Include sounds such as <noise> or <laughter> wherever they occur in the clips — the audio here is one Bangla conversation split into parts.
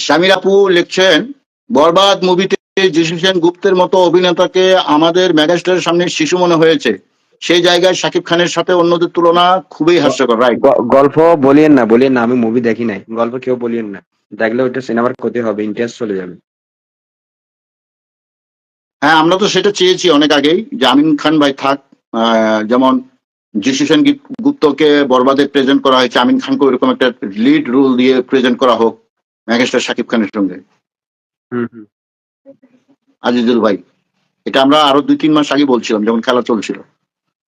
স্বামীর আপু লিখছেন বরবাদ মুভিতে যিশু সেন গুপ্তের মতো অভিনেতাকে আমাদের মেগাস্টারের সামনে শিশু মনে হয়েছে। সেই জায়গায় শাকিব খানের সাথে অন্যদের তুলনা খুবই হাস্যকর রাইট গল্প বলিয়েন না বলিয়েন না আমি মুভি দেখি নাই। গল্প কেউ বলিয়েন না। দেখলে ওইটা সিনেমার ক্ষতি হবে ইন্টারেস্ট চলে যাবে। হ্যাঁ আমরা তো সেটা চেয়েছি অনেক আগেই যে আমিন খান ভাই থাক আহ, যেমন যিশু সেন গুপ্তকে বরবাদে প্রেজেন্ট করা হয়েছে আমিন খানকে ওইরকম একটা লিড রোল দিয়ে প্রেজেন্ট করা হোক। মেগাস্টার শাকিব খানের সঙ্গে। হুম হুম। আজিজুল ভাই এটা আমরা আরও দুই তিন মাস আগে বলছিলাম যখন খেলা চলছিল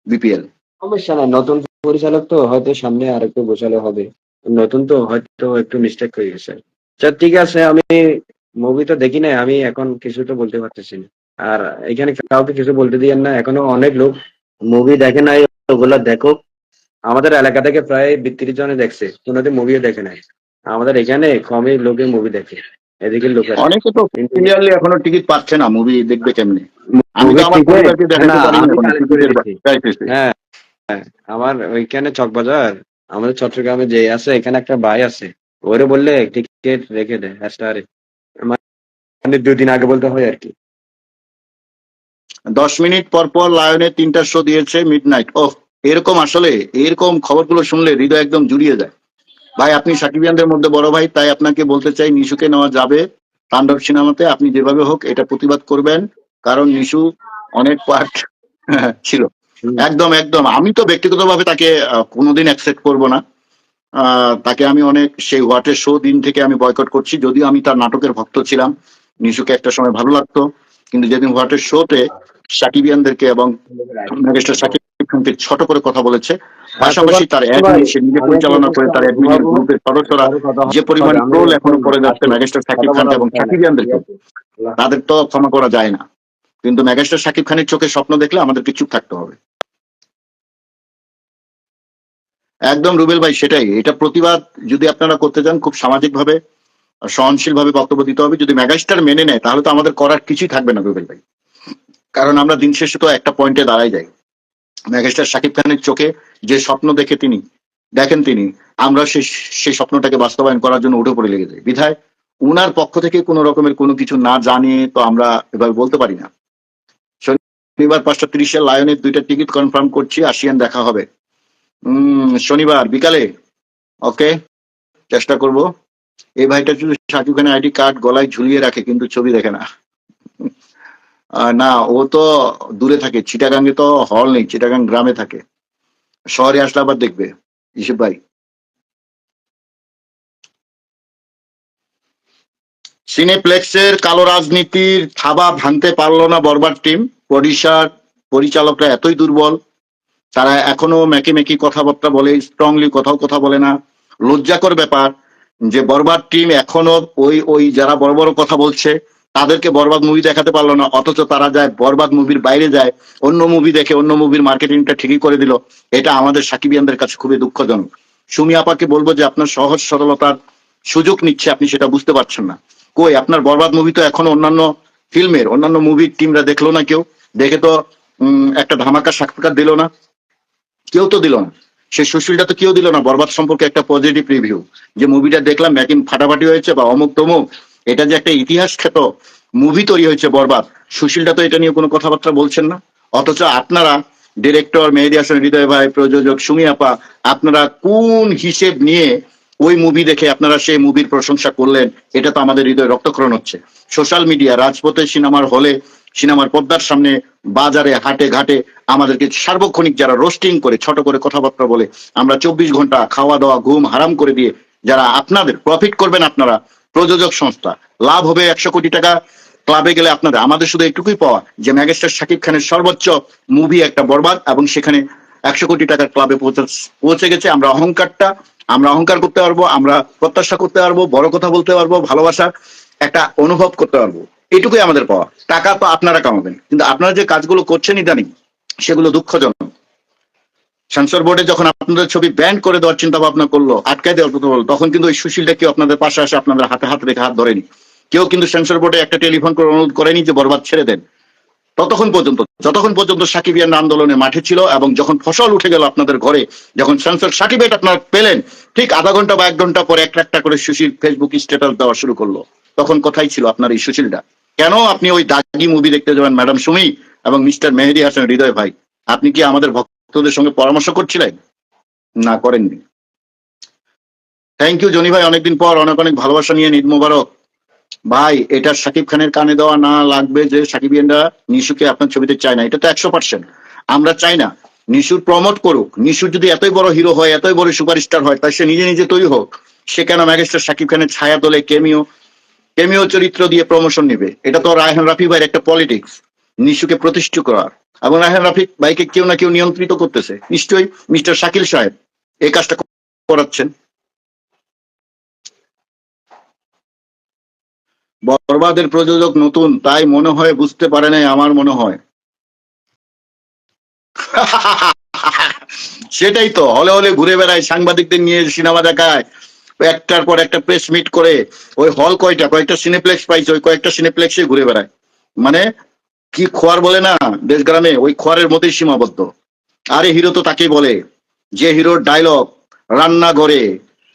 বিপিএল। সমস্যা নাই নতুন পরিচালক তো হয়তো সামনে আর একটু গোছালো হবে। নতুন তো হয়তো একটু মিস্টেক হয়ে গেছে। আচ্ছা ঠিক আছে আমি মুভি তো দেখি নাই আমি এখন কিছু তো বলতে পারতেছি না। আর এখানে কাউকে কিছু বলতে দিয়েন না এখনও অনেক লোক মুভি দেখে নাই ওগুলো দেখো। আমাদের এলাকা থেকে প্রায় বিত্রিশ জনে দেখছে কোনোদিন মুভিও দেখে নাই। আমাদের এখানে কমই লোকে মুভি দেখে এদিকে লোক অনেকে তো ক্লিয়ারলি এখনও টিকিট পাচ্ছে না মুভি দেখবে কেমনে আমি তো আমার পরিবারকে দেখাতে। হ্যাঁ হ্যাঁ, আমার ওইখানে চকবাজার আমাদের চট্টগ্রামে যে আছে এখানে একটা ভাই আছে ওরে বললে টিকিট রেখে দেয় স্টারে মানে দুদিন আগে বলতে হয় আর কি। দশ মিনিট পর পর লায়নে তিনটা শো দিয়েছে মিড নাইট ও এরকম আসলে এরকম খবরগুলো শুনলে হৃদয় একদম জুড়িয়ে যায়। ভাই আপনি সাকিবিয়ানদের মধ্যে বড় ভাই তাই আপনাকে বলতে চাই নিশুকে নেওয়া যাবে। তাণ্ডব সিনেমাতে আপনি যেভাবে হোক এটা প্রতিবাদ করবেন কারণ নিশু অনেক পার্ট <laughs> ছিল। একদম একদম। আমি তো ব্যক্তিগতভাবে তাকে কোনোদিন অ্যাকসেপ্ট করব না। আহ, তাকে আমি অনেক সেই হোয়াটের শো দিন থেকে আমি বয়কট করছি। যদিও আমি তার নাটকের ভক্ত ছিলাম নিশুকে একটা সময় ভালো লাগতো। কিন্তু যেদিন হোয়াটের শোতে সাকিবিয়ানদেরকে এবং সাকিব খানকে ছোট করে কথা বলেছে। পাশাপাশি তার অ্যাডমিন সে নিজে পরিচালনা করে তার গ্রুপের সদস্যরা যে পরিমাণ ট্রোল এখনও করে যাচ্ছে মেগাস্টার সাকিব খান এবং সাকিবিয়ানদেরকে তাদের তো ক্ষমা করা যায় না। কিন্তু মেগাস্টার সাকিব খানের চোখে স্বপ্ন দেখলে আমাদেরকে চুপ থাকতে হবে। একদম রুবেল ভাই সেটাই। এটা প্রতিবাদ যদি আপনারা করতে চান খুব সামাজিক ভাবে সহনশীল ভাবে বক্তব্য দিতে হবে। যদি মেগাস্টার মেনে নেয় তাহলে তো আমাদের করার কিছুই থাকবে না রুবেল ভাই। কারণ আমরা দিন শেষে তো একটা পয়েন্টে দাঁড়াই যাই। মেগাস্টার সাকিব খানের চোখে যে স্বপ্ন দেখে তিনি, দেখেন তিনি, আমরা সেই সেই স্বপ্নটাকে বাস্তবায়ন করার জন্য উঠে পড়ে লেগে যাই বিধায় উনার পক্ষ থেকে কোনো রকমের কোনো কিছু না জানিয়ে তো আমরা এভাবে বলতে পারি না। শনিবার পাঁচটা তিরিশের লায়নের দুইটা টিকিট কনফার্ম করছি, আসিয়ান দেখা হবে। শনিবার বিকালে, ওকে, চেষ্টা করব। এই ভাইটা শুধু সাকিব খানের আইডি কার্ড গলায় ঝুলিয়ে রাখে, কিন্তু ছবি দেখে না। না, ও তো দূরে থাকে, চিটাগাঙ্গে তো হল নেই, চিটাগাং গ্রামে থাকে। শহরে আসলে আবার দেখবে ইসব ভাই। সিনেপ্লেক্সের কালো রাজনীতির থাবা ভাঙতে পারল না বরবার টিম প্রডিউসার পরিচালকরা এতই দুর্বল, তারা এখনও মেকি মেকি কথাবার্তা বলে স্ট্রংলি কোথাও কথা বলে না। লজ্জাকর ব্যাপার যে বরবার টিম এখনও ওই ওই যারা বড় বড় কথা বলছে তাদেরকে বরবাদ মুভি দেখাতে পারল না, অথচ তারা যায় বরবাদ মুভির বাইরে যায়, অন্য মুভি দেখে অন্য মুভির মার্কেটিংটা ঠিকই করে দিল। এটা আমাদের সাকিবিয়ানদের কাছে খুবই দুঃখজনক। সুমি আপাকে বলব যে আপনার সহজ সরলতার সুযোগ নিচ্ছে, আপনি সেটা বুঝতে পারছেন না। কই, আপনার বরবাদ মুভি তো এখন অন্যান্য ফিল্মের অন্যান্য মুভির টিমরা দেখল না কেউ? দেখে তো একটা ধামাকা সাক্ষাৎকার দিল না। কেউ তো দিল না। সে সুশীলটা তো কেউ দিল না। বরবাদ সম্পর্কে একটা পজিটিভ রিভিউ যে মুভিটা দেখলাম ব্যাকিং ফাটাফাটি হয়েছে বা অমুক তমুক এটা যে একটা ইতিহাস খ্যাত মুভি তৈরি হয়েছে বরবাদ সুশীলটা তো এটা নিয়ে কোনো কথাবার্তা বলছেন না। অথচ আপনারা ডিরেক্টর মেহেদি হাসান, হৃদয় ভাই, প্রযোজক, সুমি আপা, আপনারা কোন হিসেব নিয়ে ওই মুভি দেখে আপনারা সেই মুভির প্রশংসা করলেন? এটা তো আমাদের হৃদয় রক্তক্ষরণ হচ্ছে। সোশ্যাল মিডিয়া রাজপথে সিনেমার হলে, সিনেমার পর্দার সামনে, বাজারে, হাটে ঘাটে আমাদেরকে সার্বক্ষণিক যারা রোস্টিং করে, ছোট করে কথাবার্তা বলে, আমরা চব্বিশ ঘণ্টা খাওয়া দাওয়া ঘুম হারাম করে দিয়ে যারা আপনাদের প্রফিট করবেন আপনারা প্রযোজক সংস্থা। লাভ হবে একশো কোটি টাকা। ক্লাবে গেলে আপনাদের, আমাদের শুধু এটুকুই পাওয়া যে ম্যাগেস্টার শাকিব খানের সর্বোচ্চ মুভি একটা বরবাদ এবং সেখানে একশো কোটি টাকার ক্লাবে পৌঁছে গেছে। আমরা অহংকারটা, আমরা অহংকার করতে পারব, আমরা প্রত্যাশা করতে পারব, বড় কথা বলতে পারব, ভালোবাসা একটা অনুভব করতে পারব। এটুকুই আমাদের পাওয়া। টাকা তো আপনারা কামাবেন। কিন্তু আপনারা যে কাজগুলো করছেন ইদানিং, সেগুলো দুঃখজনক। সেন্সর বোর্ডে যখন আপনাদের ছবি ব্যান করে দেওয়ার চিন্তা ভাবনা করল, আটকায় দেওয়ার কথা বলল, তখন কিন্তু ওই সুশীলটা কেউ আপনাদের পাশে আসে আপনাদের হাতে হাত রেখে হাত ধরেনি। কেউ কিন্তু সেন্সর বোর্ডে একটা টেলিফোন করে অনুরোধ করেনি যে বরবাদ ছেড়ে দেন। ততক্ষণ পর্যন্ত, যতক্ষণ পর্যন্ত সাকিবিয়ান আন্দোলনে মাঠে ছিল এবং যখন ফসল উঠে গেল আপনাদের ঘরে, যখন সেন্সর সার্টিফিকেট আপনারা পেলেন, ঠিক আধা ঘণ্টা বা এক ঘণ্টা পরে একটা একটা করে সুশীল ফেসবুক স্ট্যাটাস দেওয়া শুরু করল। তখন কোথায় ছিল আপনার এই সুশীলটা? কেন আপনি ওই দাগি মুভি দেখতে যাবেন ম্যাডাম সুমি এবং মিস্টার মেহেদি হাসান হৃদয় ভাই? আপনি কি আমাদের ভক্তদের সঙ্গে পরামর্শ করছিলেন? না, করেননি। থ্যাংক ইউ জনি ভাই, অনেকদিন পর অনেক অনেক ভালোবাসা নিয়ে ঈদ মোবারক। ভাই, এটা সাকিব খানের কানে দেওয়া না লাগবে যে সাকিব সাকিবিয়ানরা নিশুকে আপনার ছবিতে চায় না। এটা তো একশো পার্সেন্ট আমরা চাই না নিশুর প্রমোট করুক। নিশু যদি এতই বড় হিরো হয়, এতই বড় সুপারস্টার হয়, তাই সে নিজে নিজে তৈরি হোক। সে কেন ম্যাগেস্টার সাকিব খানের ছায়া তোলে? কেমিও কেমিও চরিত্র দিয়ে প্রমোশন নেবে। এটা তো রায়হান রাফি ভাইয়ের একটা পলিটিক্স নিশুকে প্রতিষ্ঠিত করার। এবং রায়হান রাফি ভাইকে কেউ না কেউ নিয়ন্ত্রিত করতেছে। নিশ্চয়ই মিস্টার শাকিল সাহেব এই কাজটা করাচ্ছেন। বরবাদের প্রযোজক নতুন, তাই মনে হয় বুঝতে পারে নাই, আমার মনে হয়। <laughs> সেটাই তো, হলে হলে ঘুরে বেড়ায়, সাংবাদিকদের নিয়ে সিনেমা দেখায়। একটার পর একটা প্রেস মিট করে, ওই হল কয়টা, কয়েকটা সিনেপ্লেক্স পাইছে, ওই কয়েকটা সিনেপ্লেক্সে ঘুরে বেড়ায়। মানে কি খোয়ার বলে না দেশ গ্রামে ওই খোয়ারের মধ্যেই সীমাবদ্ধ। আরে হিরো তো তাকে বলে। যে হিরোর ডায়লগ রান্নাঘরে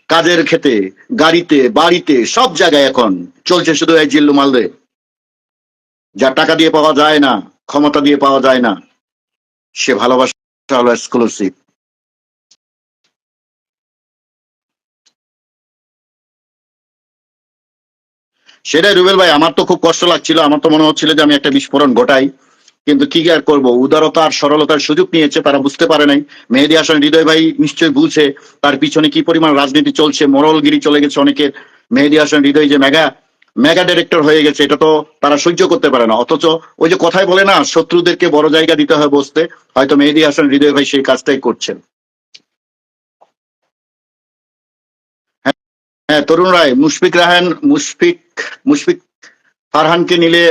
কাজের খেতে গাড়িতে, বাড়িতে, সব জায়গায় এখন চলছে শুধু এই জিল্লু মালদে যা টাকা দিয়ে পাওয়া যায় না, ক্ষমতা দিয়ে পাওয়া যায় না। সে ভালোবাসা হলো এক্সক্লুসিভ সেটাই রুবেল ভাই, আমার তো খুব কষ্ট লাগছিল। আমার তো মনে হচ্ছিল যে আমি একটা বিস্ফোরণ ঘটাই। কিন্তু কি আর করব? উদারতা আর সরলতার সুযোগ নিয়েছে, তারা বুঝতে পারে নাই। মেহেদি হাসান, হৃদয় ভাই নিশ্চয়ই বুঝে তার পিছনে কি পরিমাণ রাজনীতি চলছে? মরলগিরি চলে গেছে অনেকের। মেহেদি হাসান, হৃদয় যে মেগা মেগা ডিরেক্টর হয়ে গেছে, এটা তো তারা সহ্য করতে পারে না। অথচ ওই যে কথাই বলে না, শত্রুদেরকে বড় জায়গা দিতে হয় বসতে। হয়তো মেহেদি হাসান, হৃদয় ভাই সেই কাজটাই করছেন। হ্যাঁ তরুণ রায়, মুশফিক রাহান, মুশফিক মুশফিক ফারহানকে নিলে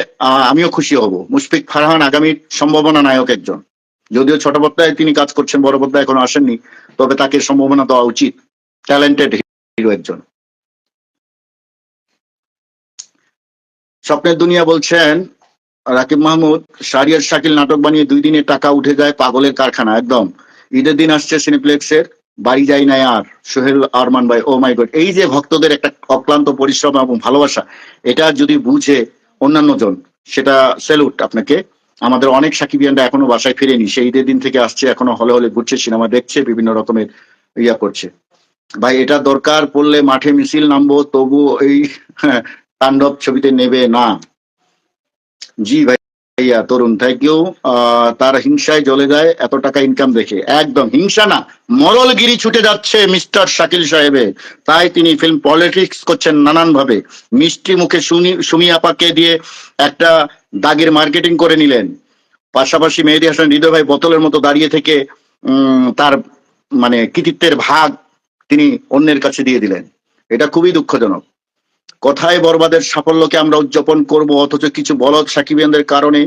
আমিও খুশি হব। মুশফিক ফারহান আগামীর সম্ভাবনা নায়ক একজন। যদিও ছোট পর্দায় তিনি কাজ করছেন, বড় পর্দায় এখনও আসেননি, তবে তাকে সম্ভাবনা দেওয়া উচিত। ট্যালেন্টেড হিরো একজন। স্বপ্নের দুনিয়া বলছেন রাকিব মাহমুদ, শারিয়ার শাকিল নাটক বানিয়ে দুই দিনে টাকা উঠে যায় পাগলের কারখানা, একদম। ঈদের দিন আসছে সিনেপ্লেক্সের বাড়ি যাই না আর, সোহেল আরমান ভাই ও মাই গড এই যে ভক্তদের একটা অক্লান্ত পরিশ্রম এবং ভালোবাসা, এটা যদি বুঝে অন্যান্য জন, সেটা স্যালুট আপনাকে। আমাদের অনেক সাকিবিয়ানরা এখনও বাসায় ফিরেনি, সেই ঈদের দিন থেকে আসছে, এখনও হলে হলে ঘুরছে, সিনেমা দেখছে, বিভিন্ন রকমের ইয়া করছে। ভাই, এটা দরকার পড়লে মাঠে মিছিল নামবো তবু এই <laughs> তাণ্ডব ছবিতে নেবে না। জি ভাই। ভাইয়া, তরুণ থ্যাংক ইউ তার হিংসায় জ্বলে যায়, এত টাকা ইনকাম দেখে। একদম, হিংসা না, মরলগিরি ছুটে যাচ্ছে মিস্টার শাকিল সাহেবে। তাই তিনি ফিল্ম পলিটিক্স করছেন নানান ভাবে মিষ্টি মুখে সুমি আপাকে দিয়ে একটা দাগের মার্কেটিং করে নিলেন। পাশাপাশি মেহেদি হাসান হৃদয় ভাই বোতলের মতো দাঁড়িয়ে থেকে তার মানে কৃতিত্বের ভাগ তিনি অন্যের কাছে দিয়ে দিলেন। এটা খুবই দুঃখজনক। কথায় বরবাদের সাফল্যকে আমরা উদযাপন করব, অথচ কিছু বলদ সাকিবিয়ানদের কারণে।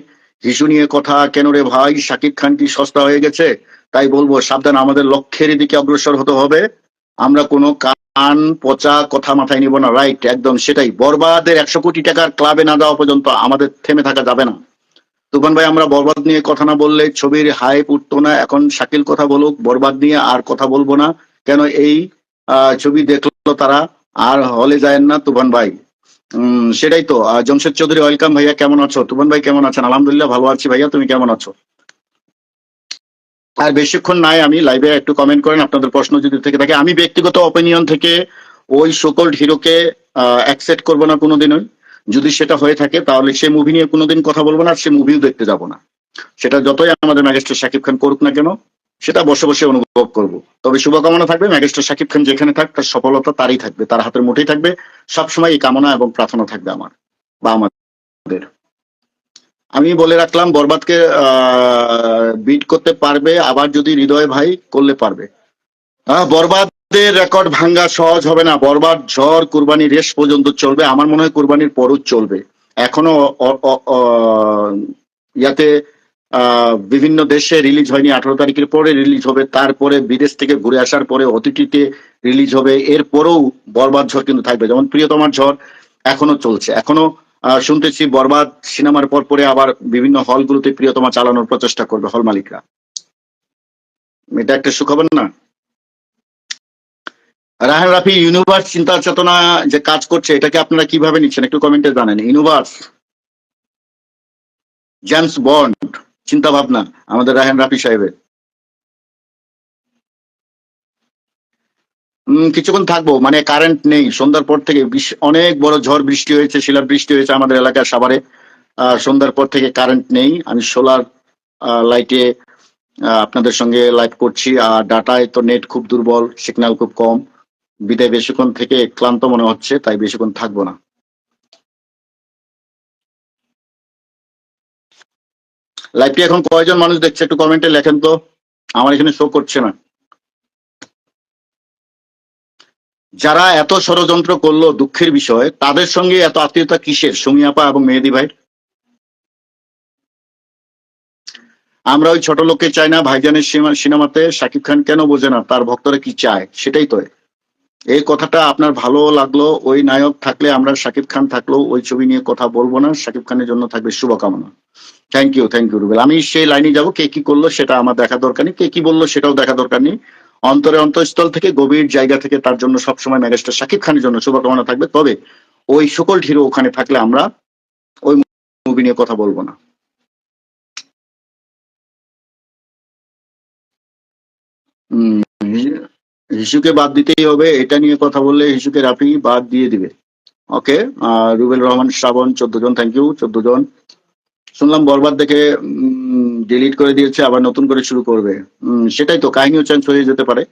হিসু নিয়ে কথা, কেন রে ভাই? সাকিব খান কি সস্তা হয়ে গেছে? তাই বলব, সাবধান, আমাদের লক্ষ্যের দিকে অগ্রসর হতে হবে। আমরা কোনো কান, পচা কথা মাথায় নিব না। রাইট একদম সেটাই। বরবাদের একশো কোটি টাকার ক্লাবে না যাওয়া পর্যন্ত আমাদের থেমে থাকা যাবে না। তুফান ভাই, আমরা বরবাদ নিয়ে কথা না বললে ছবির হাইপ উঠতো না। এখন শাকিল কথা বলুক, বরবাদ নিয়ে আর কথা বলব না। কেন এই ছবি দেখল তারা? আর হলে যায় না, তুফান ভাই। সেটাই তো। জমশেদ চৌধুরী, ওয়েলকাম ভাইয়া, কেমন আছো? তুফান ভাই, কেমন আছেন? আলহামদুলিল্লাহ, ভালো আছি ভাইয়া। তুমি কেমন আছো? আর বেশিক্ষণ নাই, আমি লাইভে একটু কমেন্ট করেন, আপনাদের প্রশ্ন যদি থেকে থাকে। আমি ব্যক্তিগত অপিনিয়ন থেকে ওই সকল হিরোকে অ্যাকসেপ্ট করব না কোনোদিনই। যদি সেটা হয়ে থাকে, তাহলে সে মুভি নিয়ে কোনোদিন কথা বলব না, আর সে মুভিও দেখতে যাব না। সেটা যতই আমাদের ম্যাজিস্ট্রেট শাকিব খান করুক না কেন সেটা বসে বসে অনুভব করব। তবে শুভকামনা থাকবে ম্যাজিস্ট্রেট শাকিব খান যেখানে থাক, তার সফলতা তারই থাকবে, তার হাতের মুঠেই থাকবে। সবসময় এই কামনা এবং প্রার্থনা থাকবে আমার, বা আমাদের। আমি বলে রাখলাম, বরবাদকে, আহ বিট করতে পারবে, আবার যদি হৃদয় ভাই করলে পারবে। বরবাদের রেকর্ড ভাঙ্গা সহজ হবে না। বরবাদ, ঝড়, কুরবানি রেস পর্যন্ত চলবে। আমার মনে হয় কুরবানির পরও চলবে। এখনও ইয়াতে বিভিন্ন দেশে রিলিজ হয়নি আঠারো তারিখের পরে রিলিজ হবে। তারপরে বিদেশ থেকে ঘুরে আসার পরে অতিথিতে রিলিজ হবে। এরপরেও বরবাদ ঝড় কিন্তু থাকবে। যেমন প্রিয়তমার ঝড় এখনও চলছে। এখনও শুনতেছি বরবাদ সিনেমার পর পরে আবার বিভিন্ন হলগুলোতে প্রিয়তমা চালানোর প্রচেষ্টা করবে হল মালিকরা। এটা একটা সুখবর না? রাহান রাফি ইউনিভার্স চিন্তা চেতনা যে কাজ করছে, এটাকে আপনারা কীভাবে নিচ্ছেন? একটু কমেন্টে জানেন। ইউনিভার্স জেমস বন্ড চিন্তা ভাবনা আমাদের রাহান রাফি সাহেবের। কিছুক্ষণ থাকব মানে কারেন্ট নেই, সন্ধ্যার পর থেকে অনেক বড় ঝড় বৃষ্টি হয়েছে শিলা বৃষ্টি হয়েছে আমাদের এলাকার সাভারে। সন্ধ্যার পর থেকে কারেন্ট নেই, আমি সোলার লাইটে আপনাদের সঙ্গে লাইভ করছি। আর ডাটায় তো নেট খুব দুর্বল সিগন্যাল খুব কম। বিদায় বেশিক্ষণ থেকে ক্লান্ত মনে হচ্ছে, তাই বেশিক্ষণ থাকব না। লাইভটি এখন কয়জন মানুষ দেখছে? একটু কমেন্টে লেখেন তো। আমার এখানে শো করছে না। যারা এত ষড়যন্ত্র করল দুঃখের বিষয়, তাদের সঙ্গে এত আত্মীয়তা কিসের? সুমিয়াপা এবং মেহেদি ভাই। আমরা ওই ছোট লোককে চাই না, ভাইজানের সিনেমা- সিনেমাতে শাকিব খান কেন বোঝে না? তার ভক্তরা কি চায়? সেটাই তো। এই কথাটা আপনার ভালো লাগল, ওই নায়ক থাকলে আমরা শাকিব খান থাকলেও ওই ছবি নিয়ে কথা বলব না। শাকিব খানের জন্য থাকবে শুভকামনা। Thank you thank you Rubel আমি সেই লাইনে যাব, কে কি করল সেটা আমার দেখা দরকার নেই, কে কি বলল সেটাও দেখা দরকার নেই। অন্তরে অন্তঃস্থল থেকে, গভীর জায়গা থেকে তার জন্য সবসময় ম্যাগেস্টার শাকিব খানের জন্য শুভকামনা থাকবে। তবে ওই সকল হিরো ওখানে থাকলে আমরা ওই মুভি নিয়ে কথা বলব না। হিসুকে বাদ দিতেই হবে, এটা নিয়ে কথা বললে হিসুকে রাফি বাদ দিয়ে দিবে। ওকে রুবেল রহমান, শ্রাবণ, চোদ্দ জন থ্যাংক ইউ চোদ্দ জন। শুনলাম বরবাদ দেখে ডিলিট করে দিয়েছে, আবার নতুন করে শুরু করবে। সেটাই তো, কাহিনীও চেঞ্জ হয়ে যেতে পারে।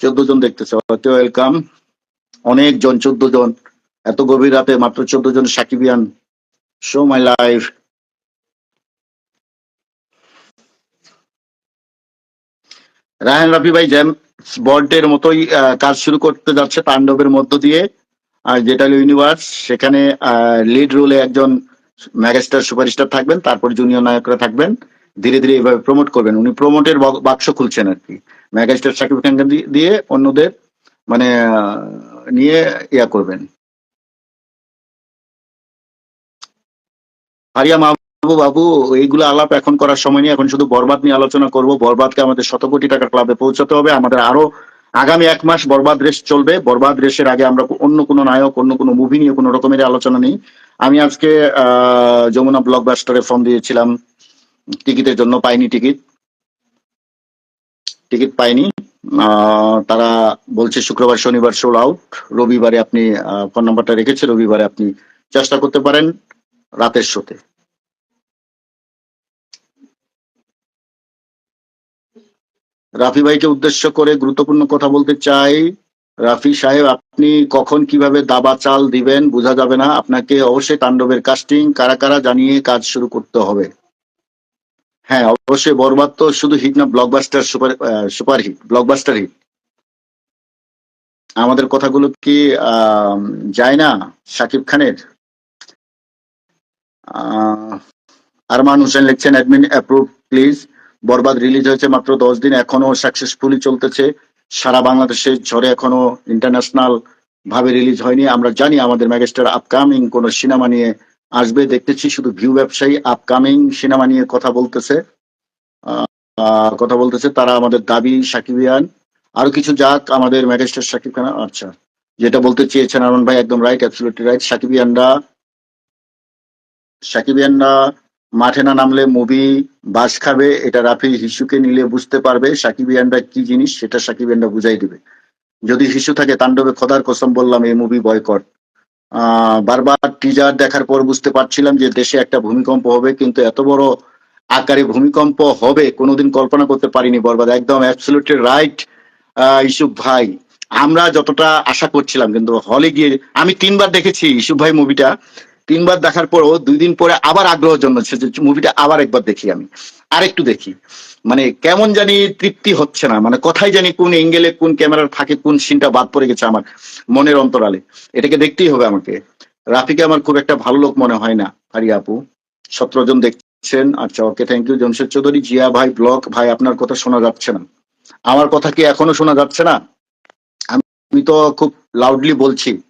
চোদ্দ জন দেখতেছে ওয়েলকাম অনেক জন, চোদ্দ জন। এত গভীর রাতে মাত্র চোদ্দ জন সাকিবিয়ান show my life Raihan Rafi ভাই জেমস বন্ডের মতোই কাজ শুরু করতে যাচ্ছে তাণ্ডবের মধ্য দিয়ে। আর যেটা ইউনিভার্স সেখানে লিড রোলে একজন মেগাস্টার সুপারস্টার থাকবেন, তারপর জুনিয়র নায়করা থাকবেন, ধীরে ধীরে এভাবে প্রমোট করবেন। উনি প্রমোটের বাক্স খুলছেন আর কি। মেগাস্টার সাকিব খানকে দিয়ে অন্যদের মানে নিয়ে ইয়া করবেন। হারিয়া মাহবুব বাবু, এইগুলো আলাপ এখন করার সময় নেই। এখন শুধু বরবাদ নিয়ে আলোচনা করব। বরবাদকে আমাদের শত কোটি টাকা ক্লাবে পৌঁছাতে হবে। আমাদের আরও আগামী এক মাস বরবাদ রেস চলবে। বরবাদ রেসের আগে আমরা অন্য কোনো নায়ক, অন্য কোনো মুভি নিয়ে কোনো রকমের আলোচনা নেই। আমি আজকে যমুনা ব্লকবাস্টারে ফর্ম দিয়েছিলাম। টিকিটের জন্য পাইনি টিকিট। টিকিট পাইনি। তারা বলছে শুক্রবার, শনিবার সোল আউট রবিবারে আপনি ফোন নাম্বারটা রেখেছে, রবিবারে আপনি চেষ্টা করতে পারেন রাতের শোতে রাফি ভাইকে উদ্দেশ্য করে গুরুত্বপূর্ণ কথা বলতে চাই। রাফি সাহেব, আপনি কখন কীভাবে দাবা চাল দিবেন বোঝা যাবে না। আপনাকে অবশ্যই তাণ্ডবের কাস্টিং কারা কারা জানিয়ে কাজ শুরু করতে হবে। হ্যাঁ অবশ্যই বরবাদ তো শুধু হিট না blockbuster super super hit blockbuster hit আমাদের কথাগুলো কি যায় না শাকিব খানের? আরমান হোসেন লিখছেন admin approve please Borbaad release হয়েছে মাত্র দশ দিন এখনও সাকসেসফুলি চলতেছে। সারা বাংলাদেশে ঝড়ে এখনও ইন্টারন্যাশনাল ভাবে রিলিজ হয়নি। আমরা জানি আমাদের ম্যাগেস্টার আপকামিং কোন সিনেমা নিয়ে আসবে। দেখতেছি শুধু ভিউ ব্যবসায়ী আপকামিং সিনেমা নিয়ে কথা বলতেছে। কথা বলতেছে তারা আমাদের দাবি সাকিবিয়ান আরও কিছু যাক, আমাদের ম্যাগেস্টার সাকিব খান। আচ্ছা যেটা বলতে চেয়েছেন আরমান ভাই, একদম রাইট অ্যাবসলিউটলি রাইট সাকিবিয়ানরা সাকিবিয়ানরা মাঠে না নামলে মুভি বাস খাবে, এটা রাফি হিসুকে নিলে বুঝতে পারবে সাকিবিয়ানরা কি জিনিস, সেটা সাকিবিয়ানরা বুঝাই দিবে। যদি শিশু থাকে, তাণ্ডবে খোদার কসম বললাম, এই মুভি বয়কট বারবার টিজার দেখার পর বুঝতে পারছিলাম যে দেশে একটা ভূমিকম্প হবে, কিন্তু এত বড় আকারে ভূমিকম্প হবে, কোনোদিন কল্পনা করতে পারিনি বরবাদ। একদম অ্যাবসলিউটলি রাইট ইসুফ ভাই। আমরা যতটা আশা করছিলাম, কিন্তু হলে গিয়ে আমি তিনবার দেখেছি ইসুফ ভাই মুভিটা তিনবার দেখার পরও দুই দিন পরে আবার আগ্রহ জন্মেছে যে মুভিটা আবার একবার দেখি আমি। আরেকটু দেখি। মানে কেমন জানি তৃপ্তি হচ্ছে না। মানে কোথায় জানি কোন এঙ্গেলে কোন ক্যামেরার ফাঁকে, কোন সিনটা বাদ পড়ে গেছে আমার মনের অন্তরালে। এটাকে দেখতেই হবে আমাকে। রাফিকে আমার খুব একটা ভালো লোক মনে হয় না হারি আপু। সতেরো জন দেখছেন। আচ্ছা okay thank you Jamshed Chowdhury. Zia ভাই, ব্লক ভাই, আপনার কথা শোনা যাচ্ছে না। আমার কথা কি এখনও শোনা যাচ্ছে না? আমি তো খুব লাউডলি বলছি।